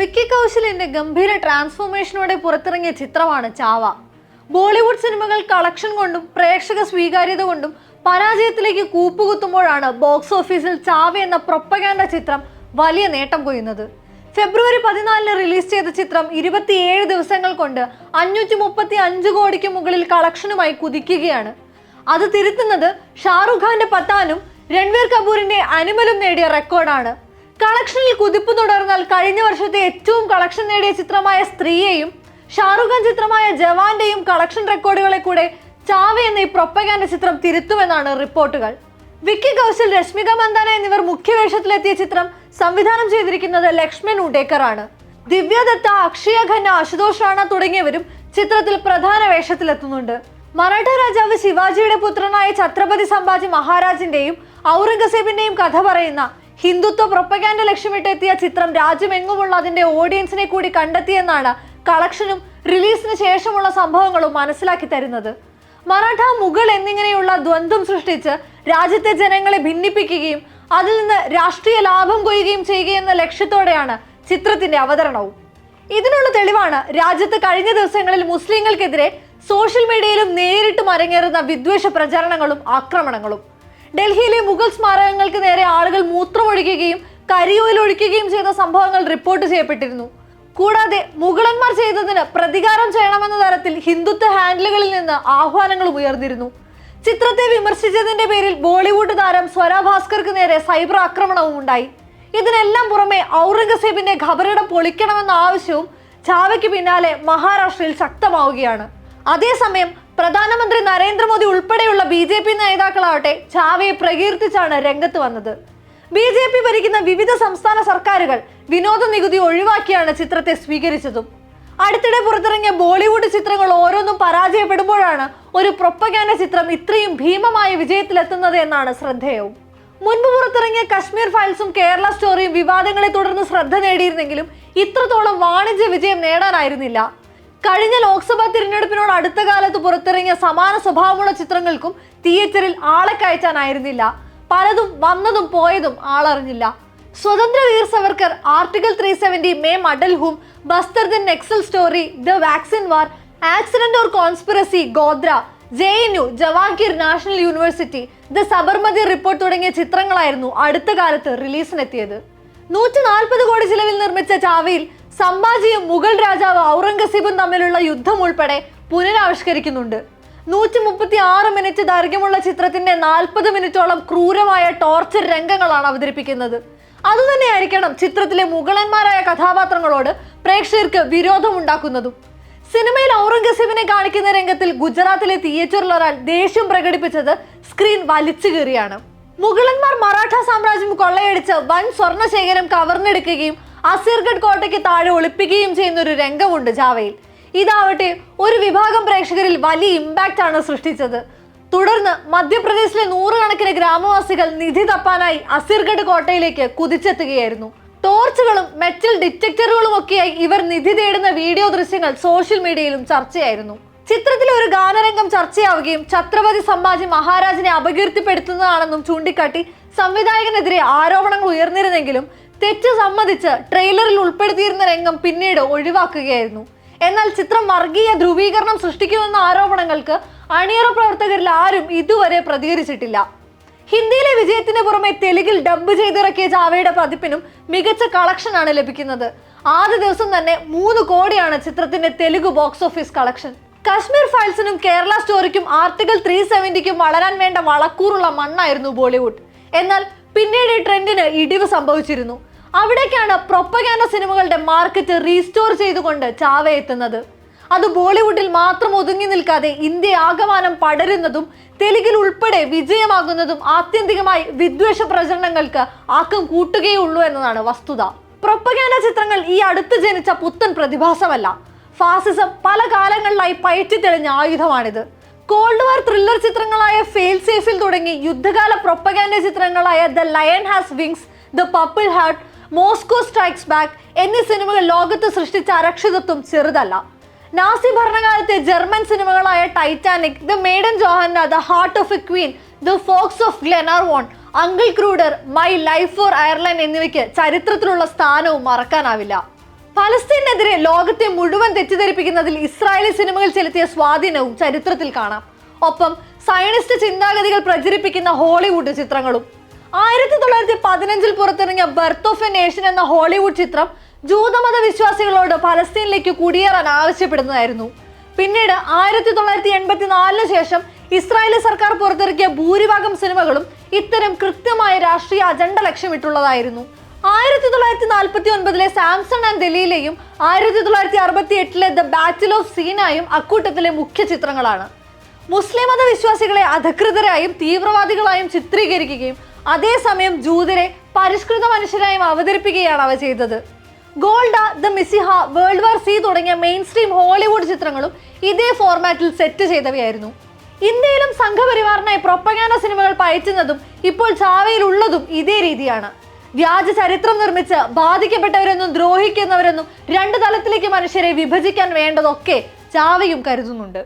വിക്കി കൗശലിന്റെ ഗംഭീര ട്രാൻസ്ഫോർമേഷനോടെ പുറത്തിറങ്ങിയ ചിത്രമാണ് ചാവ. ബോളിവുഡ് സിനിമകൾ കളക്ഷൻ കൊണ്ടും പ്രേക്ഷക സ്വീകാര്യത കൊണ്ടും പരാജയത്തിലേക്ക് കൂപ്പുകുത്തുമ്പോഴാണ് ബോക്സ് ഓഫീസിൽ ചാവ എന്ന പ്രൊപ്പഗാൻഡ ചിത്രം വലിയ നേട്ടം കൊയ്യുന്നത്. ഫെബ്രുവരി പതിനാലിന് റിലീസ് ചെയ്ത ചിത്രം ഇരുപത്തിയേഴ് ദിവസങ്ങൾ കൊണ്ട് അഞ്ഞൂറ്റി മുപ്പത്തി അഞ്ച് കോടിക്ക് മുകളിൽ കളക്ഷനുമായി കുതിക്കുകയാണ്. അത് തിരുത്തുന്നത് ഷാറുഖ് ഖാന്റെ പത്താനും രൺവീർ കപൂറിന്റെ അനിമലും നേടിയ റെക്കോർഡാണ് കളക്ഷനിൽ കുതിപ്പ് തുടർന്നാൽ കഴിഞ്ഞ വർഷത്തെ ഏറ്റവും കളക്ഷൻ നേടിയ ചിത്രമായ സ്ത്രീയെയും ഷാറുഖ് ഖാൻ ചിത്രമായ ജവാന്റെയും കളക്ഷൻ റെക്കോർഡുകളെ കൂടെ ചാവ എന്ന ഈ പ്രൊപ്പഗാൻഡ ചിത്രം തിരുത്തുമെന്നാണ് റിപ്പോർട്ടുകൾ. വിക്കി കൗശൽ രശ്മിക മന്ദാന എന്നിവർ മുഖ്യവേഷത്തിലെത്തിയ ചിത്രം സംവിധാനം ചെയ്തിരിക്കുന്നത് ലക്ഷ്മൺ ഉഡേക്കർ ആണ് ദിവ്യ ദത്ത അക്ഷയ ഖന്ന അശുതോഷ് റാണ തുടങ്ങിയവരും ചിത്രത്തിൽ പ്രധാന വേഷത്തിലെത്തുന്നുണ്ട്. മറാഠ രാജാവ് ശിവാജിയുടെ പുത്രനായ ഛത്രപതി സംഭാജി മഹാരാജിന്റെയും ഔറംഗസേബിന്റെയും കഥ പറയുന്ന ഹിന്ദുത്വ പ്രൊപ്പഗാൻഡ ലക്ഷ്യമിട്ടെത്തിയ ചിത്രം രാജ്യമെങ്ങുമുള്ള അതിന്റെ ഓഡിയൻസിനെ കൂടി കണ്ടെത്തിയെന്നാണ് കളക്ഷനും റിലീസിന് ശേഷമുള്ള സംഭവങ്ങളും മനസ്സിലാക്കി തരുന്നത്. മറാഠ മുഗൾ എന്നിങ്ങനെയുള്ള ദ്വന്ദ്വം സൃഷ്ടിച്ച് രാജ്യത്തെ ജനങ്ങളെ ഭിന്നിപ്പിക്കുകയും അതിൽ നിന്ന് രാഷ്ട്രീയ ലാഭം കൊയ്യുകയും ചെയ്യുകയെന്ന ലക്ഷ്യത്തോടെയാണ് ചിത്രത്തിന്റെ അവതരണവും. ഇതിനുള്ള തെളിവാണ് രാജ്യത്ത് കഴിഞ്ഞ ദിവസങ്ങളിൽ മുസ്ലിങ്ങൾക്കെതിരെ സോഷ്യൽ മീഡിയയിലും നേരിട്ടും അരങ്ങേറുന്ന വിദ്വേഷ പ്രചരണങ്ങളും ആക്രമണങ്ങളും. ഡൽഹിയിലെ മുഗൾ സ്മാരകങ്ങൾക്ക് നേരെ ആളുകൾ മൂത്രമൊഴിക്കുകയും കരിയോയിലൊഴിക്കുകയും ചെയ്ത സംഭവങ്ങൾ റിപ്പോർട്ട് ചെയ്യപ്പെട്ടിരുന്നു. കൂടാതെ മുഗളന്മാർ ചെയ്തതിന് പ്രതികാരം ചെയ്യണമെന്ന തരത്തിൽ ഹിന്ദുത്വ ഹാൻഡിലുകളിൽ നിന്ന് ആഹ്വാനങ്ങളും ഉയർന്നിരുന്നു. ചിത്രത്തെ വിമർശിച്ചതിന്റെ പേരിൽ ബോളിവുഡ് താരം സ്വര ഭാസ്കർക്ക് നേരെ സൈബർ ആക്രമണവും ഉണ്ടായി. ഇതിനെല്ലാം പുറമെ ഔറംഗസേബിന്റെ ഖബറിടം പൊളിക്കണമെന്ന ആവശ്യവും ചാവയ്ക്ക് പിന്നാലെ മഹാരാഷ്ട്രയിൽ ശക്തമാവുകയാണ്. അതേസമയം പ്രധാനമന്ത്രി നരേന്ദ്രമോദി ഉൾപ്പെടെയുള്ള ബി ജെ പി നേതാക്കളാവട്ടെ ചാവയെ പ്രകീർത്തിച്ചാണ് രംഗത്ത് വന്നത്. ബി ജെ പി ഭരിക്കുന്ന വിവിധ സംസ്ഥാന സർക്കാരുകൾ വിനോദ നികുതി ഒഴിവാക്കിയാണ് ചിത്രത്തെ സ്വീകരിച്ചതും. അടുത്തിടെ പുറത്തിറങ്ങിയ ബോളിവുഡ് ചിത്രങ്ങൾ ഓരോന്നും പരാജയപ്പെടുമ്പോഴാണ് ഒരു പ്രൊപ്പഗാൻഡ ചിത്രം ഇത്രയും ഭീമമായ വിജയത്തിലെത്തുന്നത് എന്നാണ് ശ്രദ്ധേയവും. മുൻപ് പുറത്തിറങ്ങിയ കശ്മീർ ഫയൽസും കേരള സ്റ്റോറിയും വിവാദങ്ങളെ തുടർന്ന് ശ്രദ്ധ നേടിയിരുന്നെങ്കിലും ഇത്രത്തോളം വാണിജ്യ വിജയം നേടാനായിരുന്നില്ല. കഴിഞ്ഞ ലോക്സഭാ തിരഞ്ഞെടുപ്പിനോട് അടുത്ത കാലത്ത് പുറത്തിറങ്ങിയ സമാന സ്വഭാവമുള്ള ചിത്രങ്ങൾക്കും തിയേറ്ററിൽ ആളെ കയറ്റാനായിരുന്നില്ല. പലതും വന്നതും പോയതും ആളറിഞ്ഞില്ല. Swatantra Veer Savarkar article three seventy Main Atal Hoon Bastar the Naxal story the vaccine war accident or conspiracy Godhra J N U Jawahar national university the Sabarmati report തുടങ്ങിയ ചിത്രങ്ങളായിരുന്നു അടുത്ത കാലത്ത് റിലീസിനെത്തിയത്. നൂറ്റി നാൽപ്പത് കോടി ചിലവിൽ നിർമ്മിച്ച ചാവയിൽ സംഭാജിയും മുഗൾ രാജാവ് ഔറംഗസീബും തമ്മിലുള്ള യുദ്ധം ഉൾപ്പെടെ പുനരാവിഷ്കരിക്കുന്നുണ്ട്. നൂറ്റി മുപ്പത്തി ആറ് മിനിറ്റ് ദൈർഘ്യമുള്ള ചിത്രത്തിന്റെ നാൽപ്പത് മിനിറ്റോളം ക്രൂരമായ ടോർച്ചർ രംഗങ്ങളാണ് അവതരിപ്പിക്കുന്നത്. അതുതന്നെയായിരിക്കണം ചിത്രത്തിലെ മുഗളന്മാരായ കഥാപാത്രങ്ങളോട് പ്രേക്ഷകർക്ക് വിരോധമുണ്ടാക്കുന്നതും. സിനിമയിൽ ഔറംഗസീബിനെ കാണിക്കുന്ന രംഗത്തിൽ ഗുജറാത്തിലെ തിയേറ്ററിൽ ഒരാൾ ദേഷ്യം പ്രകടിപ്പിച്ചത് സ്ക്രീൻ വലിച്ചു കയറിയാണ് മുഗളന്മാർ മറാഠ സാമ്രാജ്യം കൊള്ളയടിച്ച് വൻ സ്വർണ ശേഖരം കവർന്നെടുക്കുകയും അസീർഗഡ് കോട്ടയ്ക്ക് താഴെ ഒളിപ്പിക്കുകയും ചെയ്യുന്ന ഒരു രംഗമുണ്ട് ജാവയിൽ. ഇതാവട്ടെ ഒരു വിഭാഗം പ്രേക്ഷകരിൽ വലിയ ഇമ്പാക്റ്റ് ആണ് സൃഷ്ടിച്ചത്. തുടർന്ന് മധ്യപ്രദേശിലെ നൂറുകണക്കിന് ഗ്രാമവാസികൾ നിധി തപ്പാനായി അസീർഗഡ് കോട്ടയിലേക്ക് കുതിച്ചെത്തുകയായിരുന്നു. ടോർച്ചുകളും മെറ്റൽ ഡിറ്റക്ടറുകളും ഒക്കെയായി ഇവർ നിധി തേടുന്ന വീഡിയോ ദൃശ്യങ്ങൾ സോഷ്യൽ മീഡിയയിലും ചർച്ചയായിരുന്നു. ചിത്രത്തിലെ ഒരു ഗാനരംഗം ചർച്ചയാവുകയും ഛത്രപതി സംഭാജി മഹാരാജിനെ അപകീർത്തിപ്പെടുത്തുന്നതാണെന്നും ചൂണ്ടിക്കാട്ടി സംവിധായകനെതിരെ ആരോപണങ്ങൾ ഉയർന്നിരുന്നെങ്കിലും തെറ്റ് സമ്മതിച്ച് ട്രെയിലറിൽ ഉൾപ്പെടുത്തിയിരുന്ന രംഗം പിന്നീട് ഒഴിവാക്കുകയായിരുന്നു. എന്നാൽ ചിത്രം വർഗീയ ധ്രുവീകരണം സൃഷ്ടിക്കുമെന്ന ആരോപണങ്ങൾക്ക് അണിയറ പ്രവർത്തകരിൽ ആരും ഇതുവരെ പ്രതികരിച്ചിട്ടില്ല. ഹിന്ദിയിലെ വിജയത്തിന് പുറമെ തെലുഗിൽ ഡബ് ചെയ്തിറക്കിയ ജാവയുടെ പതിപ്പിനും മികച്ച കളക്ഷനാണ് ലഭിക്കുന്നത്. ആദ്യ ദിവസം തന്നെ മൂന്ന് കോടിയാണ് ചിത്രത്തിന്റെ Telugu box office collection. Kashmir ഫയൽസിനും കേരള സ്റ്റോറിക്കും ആർട്ടിക്കിൾ ത്രീ സെവന്റിക്കും വളരാൻ വേണ്ട വളക്കൂറുള്ള മണ്ണായിരുന്നു ബോളിവുഡ്. എന്നാൽ പിന്നീട് ഈ ട്രെൻഡിന് ഇടിവ് സംഭവിച്ചിരുന്നു. അവിടേക്കാണ് പ്രൊപ്പഗാൻഡ സിനിമകളുടെ മാർക്കറ്റ് റീസ്റ്റോർ ചെയ്തുകൊണ്ട് ചാവ എത്തുന്നത്. അത് ബോളിവുഡിൽ മാത്രം ഒതുങ്ങി നിൽക്കാതെ ഇന്ത്യ ആകമാനം പടരുന്നതും തെലുങ്കിൽ ഉൾപ്പെടെ വിജയമാകുന്നതും ആത്യന്തികമായി വിദ്വേഷ പ്രചരണങ്ങൾക്ക് ആക്കം കൂട്ടുകയുള്ളൂ എന്നതാണ് വസ്തുത. പ്രൊപ്പഗാൻഡ ചിത്രങ്ങൾ ഈ അടുത്ത് ജനിച്ച പുത്തൻ പ്രതിഭാസമല്ല. ഫാസിസം പല കാലങ്ങളിലായി പയറ്റി തെളിഞ്ഞ ആയുധമാണിത്. കോൾഡ് വാർ ത്രില്ലർ ചിത്രങ്ങളായ ഫെയിൽ സേഫിൽ തുടങ്ങി യുദ്ധകാല propaganda ചിത്രങ്ങളായ the lion has wings the purple heart Moscow strikes back എന്നീ സിനിമകൾ ലോകത്ത് സൃഷ്ടിച്ച അരക്ഷിതത്വം ചെറുതല്ല. നാസി ഭരണകാലത്തെ German സിനിമകളായ Titanic the maiden Johanna the heart of a queen the fox of Glenarvon uncle Kruger my life for Ireland എന്നിവയ്ക്ക് ചരിത്രത്തിലുള്ള സ്ഥാനവും മറക്കാനാവില്ല. പലസ്തീനെതിരെ ലോകത്തെ മുഴുവൻ തെറ്റിദ്ധരിപ്പിക്കുന്നതിൽ ഇസ്രായേലി സിനിമകൾ ചെലുത്തിയ സ്വാധീനവും ചരിത്രത്തിൽ കാണാം. ഒപ്പം സയനിസ്റ്റ് ചിന്താഗതികൾ പ്രചരിപ്പിക്കുന്ന ഹോളിവുഡ് ചിത്രങ്ങളും. ആയിരത്തി തൊള്ളായിരത്തി പതിനഞ്ചിൽ പുറത്തിറങ്ങിയ ബർത്ത് ഓഫ് എ നേഷൻ എന്ന ഹോളിവുഡ് ചിത്രം ജൂതമത വിശ്വാസികളോട് പലസ്തീനിലേക്ക് കുടിയേറാൻ ആവശ്യപ്പെടുന്നതായിരുന്നു. പിന്നീട് ആയിരത്തി തൊള്ളായിരത്തി എൺപത്തി നാലിന് ശേഷം ഇസ്രായേലി സർക്കാർ പുറത്തിറക്കിയ ഭൂരിഭാഗം സിനിമകളും ഇത്തരം കൃത്യമായ രാഷ്ട്രീയ അജണ്ട ലക്ഷ്യമിട്ടുള്ളതായിരുന്നു. ആയിരത്തി തൊള്ളായിരത്തി നാൽപ്പത്തി ഒൻപതിലെ സാംസൺ ആൻഡ് ദലീലയും ആയിരത്തി തൊള്ളായിരത്തി അറുപത്തി എട്ടിലെ ദ ബാറ്റിൽ ഓഫ് സീനായും അക്കൂട്ടത്തിലെ മുഖ്യ ചിത്രങ്ങളാണ്. മുസ്ലിം മത വിശ്വാസികളെ അധികൃതരായും തീവ്രവാദികളായും ചിത്രീകരിക്കുകയും അതേസമയം ജൂതരെ പരിഷ്കൃത മനുഷ്യരായും അവതരിപ്പിക്കുകയാണ് അവ ചെയ്തത്. Golda the Messiah world war C തുടങ്ങിയ മെയിൻ സ്ട്രീം ഹോളിവുഡ് ചിത്രങ്ങളും ഇതേ ഫോർമാറ്റിൽ സെറ്റ് ചെയ്തവയായിരുന്നു. ഇന്ത്യയിലും സംഘപരിവാറിനായി പ്രൊപ്പഗാന സിനിമകൾ പയറ്റുന്നതും ഇപ്പോൾ ചാവയിലുള്ളതും ഇതേ രീതിയാണ്. വ്യാജ ചരിത്രം നിർമ്മിച്ച് ബാധിക്കപ്പെട്ടവരെന്നും ദ്രോഹിക്കുന്നവരെന്നും രണ്ട് തലത്തിലേക്ക് മനുഷ്യരെ വിഭജിക്കാൻ വേണ്ടതൊക്കെ ചാവയും കരുതുന്നുണ്ട്.